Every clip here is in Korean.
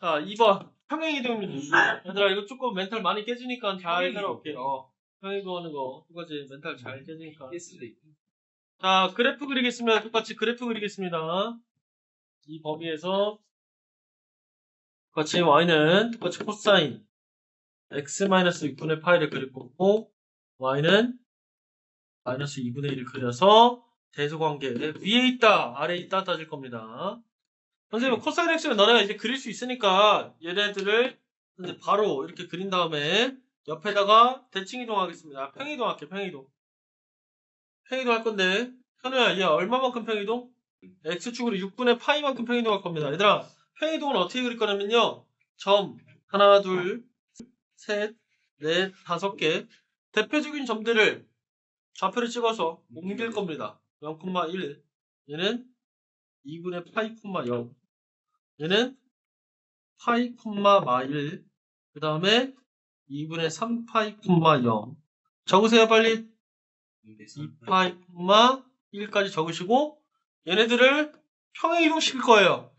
자, 2번. 평행이동입니다. 얘들아, 이거 조금 멘탈 많이 깨지니까 잘. 따라올게요. 어, 평행이동 하는 거. 똑같이 멘탈 잘 깨지니까. 예스데이. 자, 그래프 그리겠습니다. 똑같이 그래프 그리겠습니다. 이 범위에서 똑같이 y는 똑같이 코사인 x-6분의 파이를 그릴 거고 y는 마이너스 2분의 1을 그려서 대소관계 위에 있다 아래에 있다 따질 겁니다. 선생님 코사인 x는 너네가 이제 그릴 수 있으니까 얘네들을 이제 바로 이렇게 그린 다음에 옆에다가 대칭 이동하겠습니다. 평이동 할게요. 평이동. 평이동 할 건데 현우야 얘 얼마만큼 평이동? x축으로 6분의 파이만큼 평이동 할 겁니다. 얘들아 평이동은 어떻게 그릴 거냐면요. 점 하나 둘 셋, 넷, 다섯 개 대표적인 점들을 좌표를 찍어서 옮길 겁니다. 0,1 얘는 2분의 파이, 0 얘는 파이, 마1 그 다음에 2분의 3 파이, 0 적으세요 빨리 2 파이, 1까지 적으시고 얘네들을 평행이동 시킬 거예요.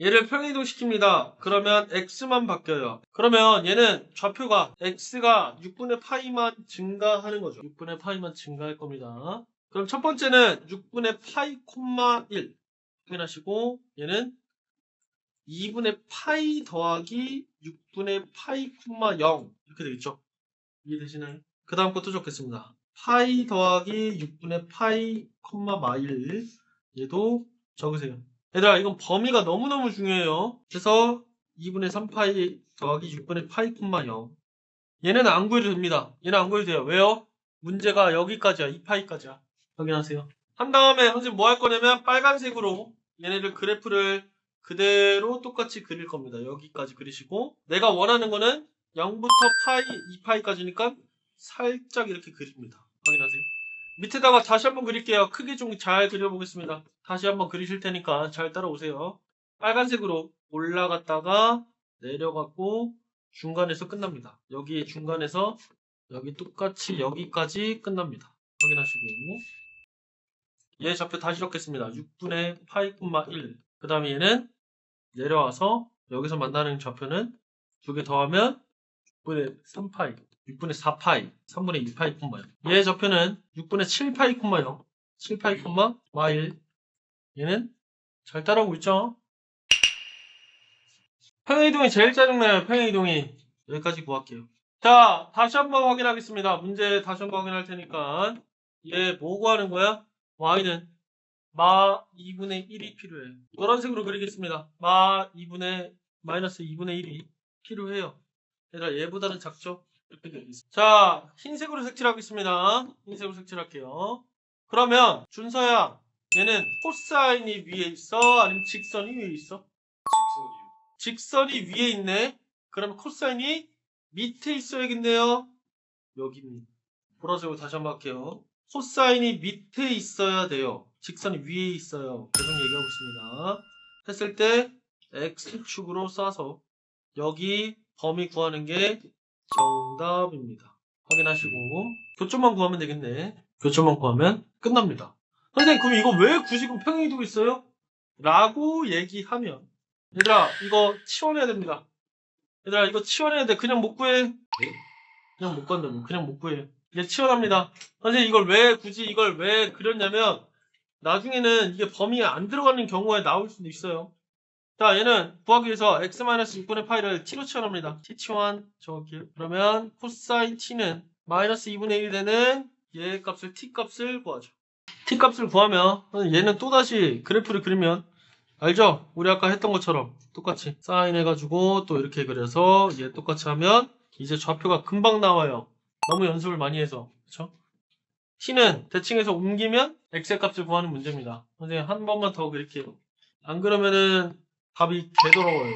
얘를 평행이동 시킵니다. 그러면 x만 바뀌어요. 그러면 얘는 좌표가 x가 6분의 파이만 증가하는 거죠. 6분의 파이만 증가할 겁니다. 그럼 첫 번째는 6분의 파이 콤마 1 확인하시고 얘는 2분의 파이 더하기 6분의 파이 콤마 0 이렇게 되겠죠. 이해되시나요? 그 다음 것도 적겠습니다. 파이 더하기 6분의 파이 콤마 마일 얘도 적으세요. 얘들아 이건 범위가 너무너무 중요해요. 그래서 2분의 3파이 더하기 6분의 파이 콤마 0 얘는 안 구해도 됩니다. 얘는 안 구해도 돼요. 왜요? 문제가 여기까지야. 2파이까지야. 확인하세요. 한 다음에 선생님 뭐 할 거냐면 빨간색으로 얘네들 그래프를 그대로 똑같이 그릴 겁니다. 여기까지 그리시고 내가 원하는 거는 0부터 파이, 2파이까지니까 살짝 이렇게 그립니다. 확인하세요. 밑에다가 다시 한번 그릴게요. 크게 좀 잘 그려보겠습니다. 다시 한번 그리실 테니까 잘 따라오세요. 빨간색으로 올라갔다가 내려갔고 중간에서 끝납니다. 여기 중간에서 여기 똑같이 여기까지 끝납니다. 확인하시고 얘 좌표 다시 적겠습니다. 6분의 파이, 1. 그 다음에 얘는 내려와서 여기서 만나는 좌표는 두 개 더하면 6분의 3파이, 6분의 4파이, 3분의 2파이 콤마 0. 얘 좌표는 6분의 7파이 콤마 0, 7파이 콤마 마 1. 얘는 잘 따라오고 있죠? 평행이동이 제일 짜증나요, 평행이동이. 여기까지 구할게요. 자, 다시 한번 확인하겠습니다. 문제 다시 한번 확인할 테니까. 얘 뭐 구하는 거야? y는 마 2분의 1이 필요해. 노란색으로 그리겠습니다. 마 2분의, 마이너스 2분의 1이 필요해요. 얘들아, 얘보다는 작죠? 이렇게 되겠습니다. 자, 흰색으로 색칠하겠습니다. 흰색으로 색칠할게요. 그러면, 준서야, 얘는 코사인이 위에 있어? 아니면 직선이 위에 있어? 직선이 위에 있네? 그러면 코사인이 밑에 있어야겠네요? 여기입니다. 보라색으로 다시 한번 할게요. 코사인이 밑에 있어야 돼요. 직선이 위에 있어요. 계속 얘기하고 있습니다. 했을 때 X축으로 싸서 여기 범위 구하는 게 정답입니다. 확인하시고 교점만 구하면 되겠네. 교점만 구하면 끝납니다. 선생님 그럼 이거 왜 굳이 그럼 평행이동 있어요? 라고 얘기하면 얘들아 이거 치워내야 됩니다. 얘들아 이거 치워내야 돼. 그냥 못 구해. 그냥 못 구한다고. 그냥 못 구해. 이게 치워납니다. 선생님 이걸 왜 굳이 이걸 왜 그렸냐면 나중에는 이게 범위에 안 들어가는 경우에 나올 수도 있어요. 자, 얘는 구하기 위해서 x-6분의 파이를 t로 치환합니다. t 치환 적을게요. 그러면 코사인 t는 마이너스 2분의 1 되는 얘 값을 t 값을 구하죠. t 값을 구하면 얘는 또다시 그래프를 그리면 알죠? 우리 아까 했던 것처럼 똑같이 사인 해가지고 또 이렇게 그려서 얘 똑같이 하면 이제 좌표가 금방 나와요. 너무 연습을 많이 해서 그쵸? T는 대칭해서 옮기면 x의 값을 구하는 문제입니다. 선생님 한 번만 더 그릴게요. 안 그러면은 답이 개더러워요.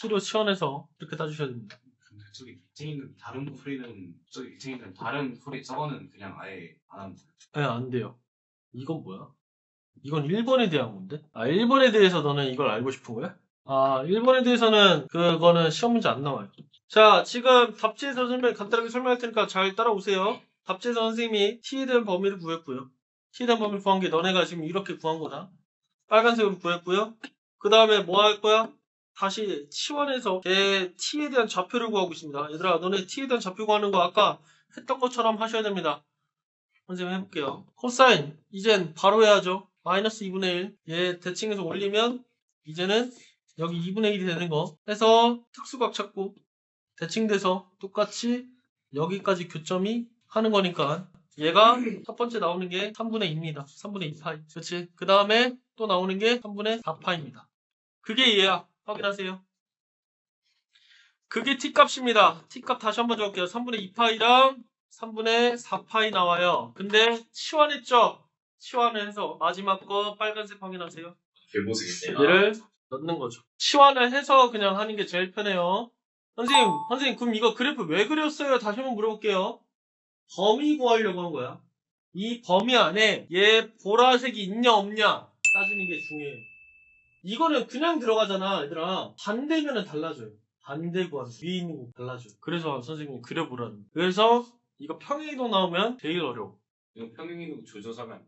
t로 치환해서 이렇게 따주셔야 됩니다. 근데 저기 빅쟁이는 다른 소리는 저기 빅쟁이는 다른 소리 저거는 그냥 아예 안 하면 돼요. 네, 안 돼요. 이건 뭐야? 이건 1번에 대한 건데? 아, 1번에 대해서 너는 이걸 알고 싶은 거야? 아, 1번에 대해서는 그거는 시험 문제 안 나와요. 자, 지금 답지에서 설명, 간단하게 설명할 테니까 잘 따라오세요. 답지에서 선생님이 대한 범위를 구했고요. 대한 범위를 구한 게 너네가 지금 이렇게 구한 거다. 빨간색으로 구했고요. 그 다음에 뭐 할 거야? 다시 치환해서 내 t에 대한 좌표를 구하고 있습니다. 얘들아, 너네 t에 대한 좌표 구하는 거 아까 했던 것처럼 하셔야 됩니다. 선생님 해볼게요. 코사인, 이젠 바로 해야죠. 마이너스 2분의 1. 얘 대칭해서 올리면 이제는 여기 2분의 1이 되는 거 해서 특수각 찾고 대칭돼서 똑같이 여기까지 교점이 하는 거니까 얘가 첫 번째 나오는 게 3분의 2입니다. 3분의 2파이. 그렇지? 그 다음에 또 나오는 게 3분의 4파입니다. 그게 얘야. 확인하세요. 그게 t값입니다. t값 다시 한번 적을게요. 3분의 2파이랑 3분의 4파이 나와요. 근데 치환했죠? 치환을 해서 마지막 거 빨간색 확인하세요. 개고생했네. 얘를 넣는 거죠. 치환을 해서 그냥 하는 게 제일 편해요. 선생님, 선생님, 그럼 이거 그래프 왜 그렸어요? 다시 한번 물어볼게요. 범위 구하려고 한 거야. 이 범위 안에 얘 보라색이 있냐 없냐 따지는 게 중요해요. 이거는 그냥 들어가잖아, 얘들아. 반대면은 달라져요. 반대 구하는 거. 위에 있는 거 달라져요. 그래서 선생님이 그려보라는 거예요. 그래서 이거 평행이동 나오면 제일 어려워. 이거 평행이동 조조사면